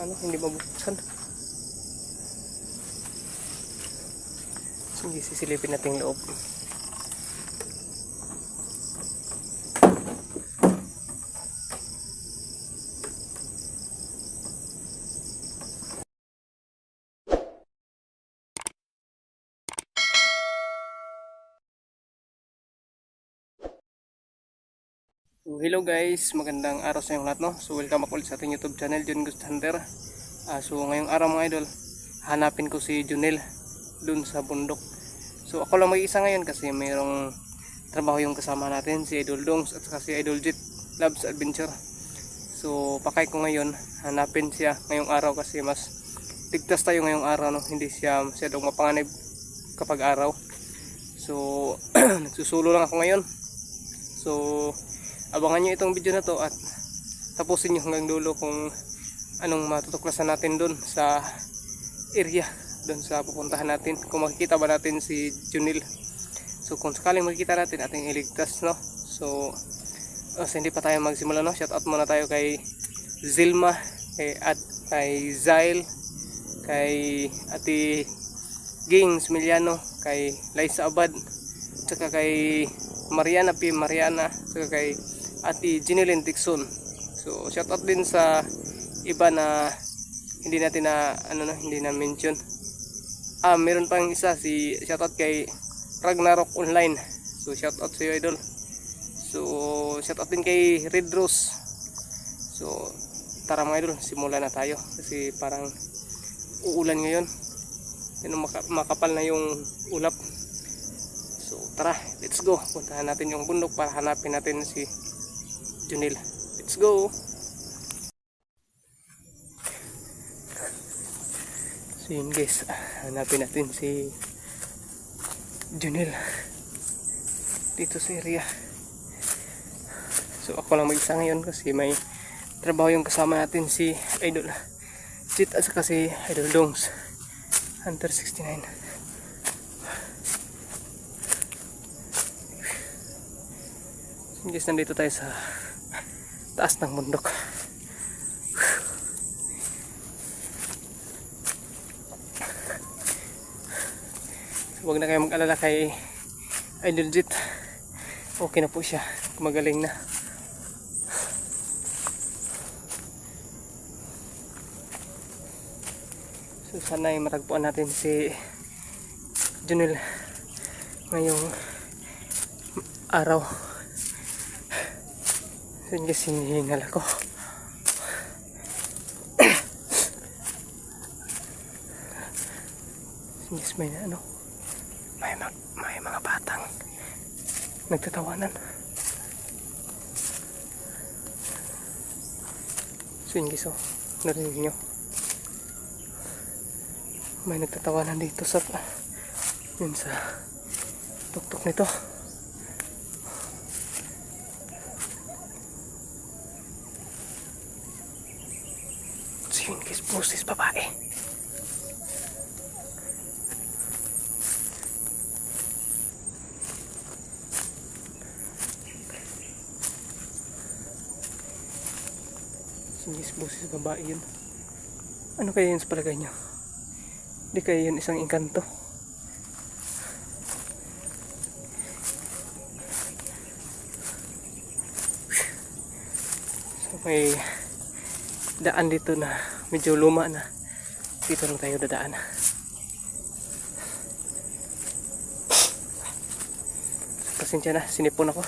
maano, hindi mabuksan. Sige, sisilipin natin loob. So, hello guys, magandang araw sa inyong lahat no. So welcome ako ulit sa ating YouTube channel, Jun Ghost Hunter. Ah, so ngayong araw mga idol, hanapin ko si Junel dun sa bundok. So ako lang mag-isa ngayon kasi mayroong trabaho yung kasama natin, si Idol Dongs at saka si Idol Jit Loves Adventure. So pakay ko ngayon, hanapin siya ngayong araw kasi mas ligtas tayo ngayong araw no, hindi siya masyadong mapanganib kapag araw. So nagsusulo lang ako ngayon. So abangan nyo itong video na to at tapusin nyo hanggang dulo kung anong matutuklasan natin doon sa area doon sa pupuntahan natin. Kung makikita ba natin si Junil. So kung sakaling makikita natin ating iligtas no? So so hindi pa tayo magsimula no? Shout out muna tayo kay Zilma kay, at, kay Zail kay Ate Gings Miliano kay Liza Abad tsaka kay Mariana P. Mariana tsaka kay Ate Ginilyn Dixon. So shout out din sa iba na hindi natin na ano na hindi na mention. Ah meron pang isa si shout out kay Ragnarok Online. So shout out sa iyo idol. So shout out din kay Red Rose. So tara mga idol simulan na tayo. Kasi parang uulan ngayon. Yun ang maka- makapal na yung ulap. So tara, let's go. Puntahan natin yung bundok para hanapin natin si Junil. Let's go. So yun guys, hanapin natin si Junil dito sa area. So ako lang mag-isa ngayon kasi may trabaho yung kasama natin si Idol Chit at saka si Idol Dongs Hunter 69 Guys, nandito tayo sa taas ng bundok. So, huwag na kayo mag-alala kay Idol Jit. Okay na po siya. Magaling na. So sana ay matagpuan natin si Junel ngayong araw. Yun kasi hinihingal ako. Yes, may ano. May, may mga batang nagtatawanan. So yun guys, oh, narinig nyo. May nagtatawanan dito sa yun sa tuktok nito. So boses babae. Guys, boses babae yun. Ano kaya yun sa palagay nyo? Di kaya yun isang inkanto? So may daan dito na medyo luma na. Dito lang tayo dadaan. Pasensya na sinipon ako.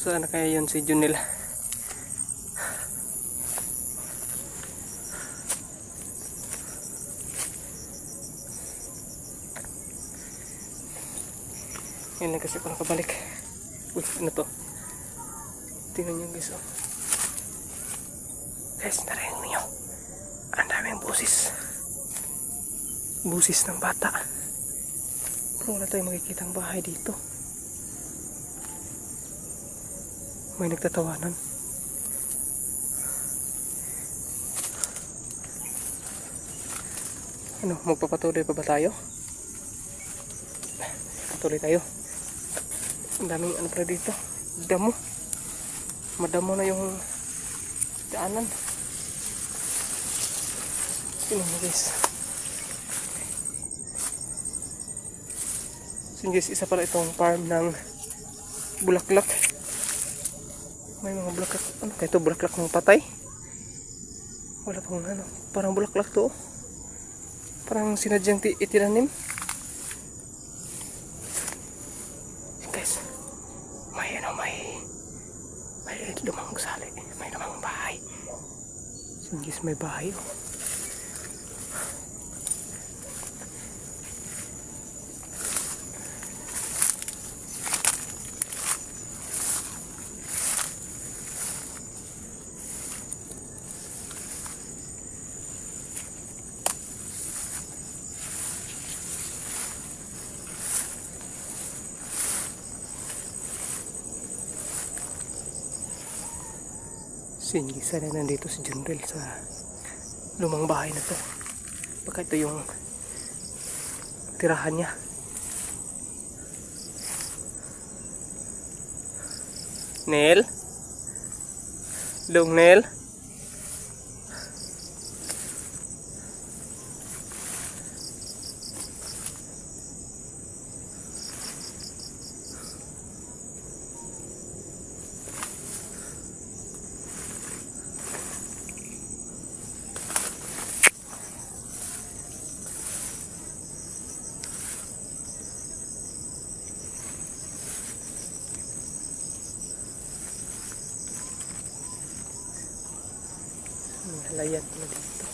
Saan na kaya yun si Junel Yan lang kasi ako nakabalik. Uy, ano to? Tingnan nyo guys, oh. Guys, narinig nyo. Ang daming busis. Busis ng bata. Pero wala tayong makikita bahay dito. May nagtatawanan. Ano, magpapatuloy pa ba tayo? Patuloy tayo. Ang daming ano pa dito. Damo. Madamo na yung daanan. Tingnan mo guys. So guys, isa pala itong farm ng bulaklak. May mga bulaklak. Ano kaya ito? Bulaklak ng patay? Wala pang ano. Parang bulaklak to. oh. Parang sinadyang ti- itinanim. Guys, may ano, may may lumang gusali. May lumang bahay. So guys, may bahay. Oh. Singi sana nandito si Junrel sa lumang bahay na to. Baka ito yung tirahan niya. Nel? Dong Nel? Halayan na dito.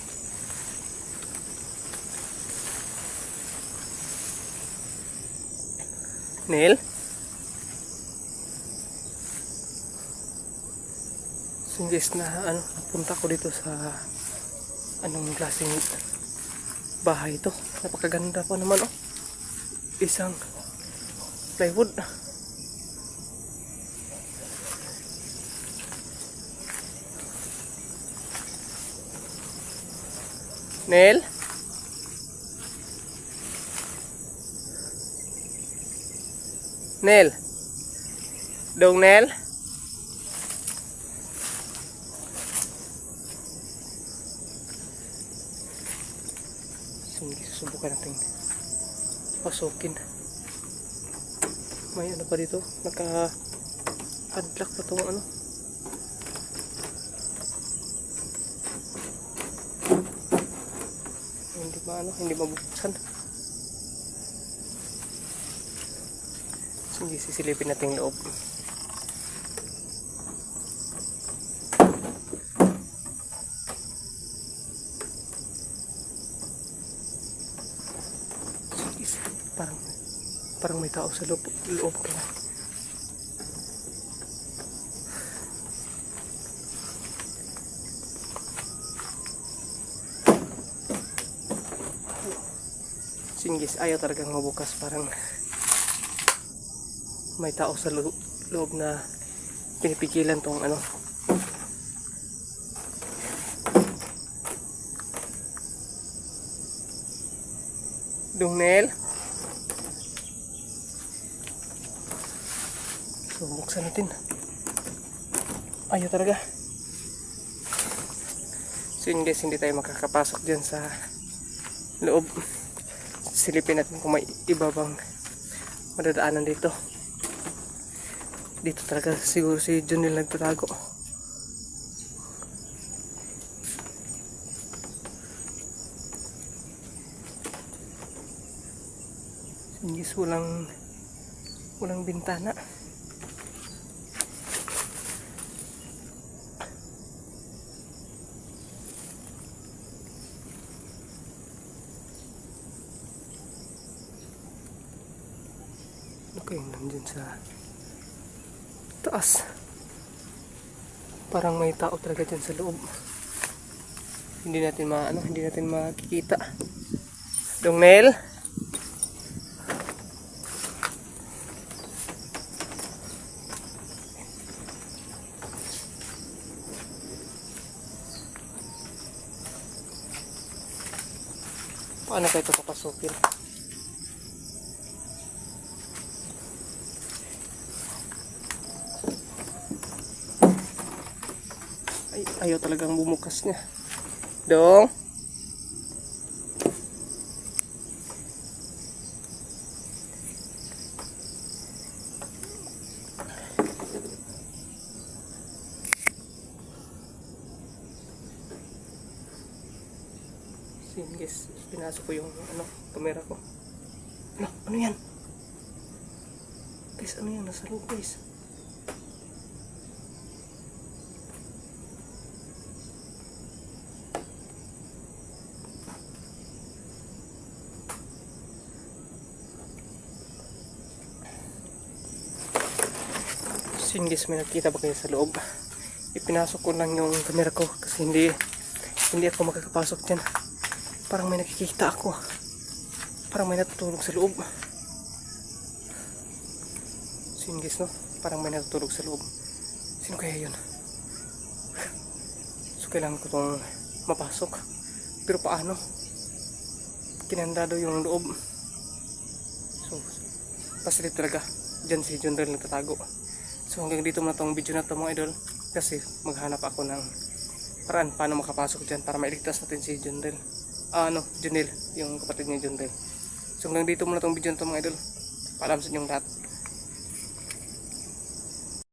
Nel? So guys na ano, napunta ko dito sa anong klaseng bahay ito. Napakaganda pa naman oh. Isang plywood. Nel? Nel? Dong Nel? Sige, susubukan natin pasukin. May ano pa dito? Naka padlock pa itong ano. Hindi ba ano, hindi mabuksan. Sige, sisilipin natin loob. Sige, parang parang may tao sa loob, loob kaya. Singgis, ayaw talagang mabukas. Parang may tao sa loob, loob na pinipigilan tong ano. Dungnel. So, buksan natin. Ayaw talaga. So yun guys, hindi tayo makakapasok dyan sa loob silipin natin kung may iba madadaanan dito. Dito talaga siguro si Junil nagtatago. Yes, walang walang bintana Okay, nandun sa taas. Parang may tao talaga dyan sa loob. Hindi natin ma ano, hindi natin makikita. Dong Nel? Paano kayo ito papasukin? Ayaw talagang bumukas niya. Dong? Sin guys, pinasok ko yung ano, camera ko. Ano, ano yan? Guys, ano yan? Nasa loob guys. Sin guys, may nakita ba kayo sa loob? Ipinasok ko lang yung camera ko kasi hindi hindi ako makakapasok dyan. Parang may nakikita ako. Parang may natutulog sa loob. Sino guys no? Parang may natutulog sa loob. Sino kaya yun? So kailangan ko tong mapasok. Pero paano? Kinandado yung loob. So, positive talaga. Diyan si John Rel nagtatago. So hanggang dito muna tong video na to mga idol. Kasi maghanap ako ng paraan paano makapasok dyan para mailigtas natin si John Rel. Ah, ano, Junel, yung kapatid niya John Rel. So hanggang dito muna tong video na to mga idol. Paalam sa inyong lahat.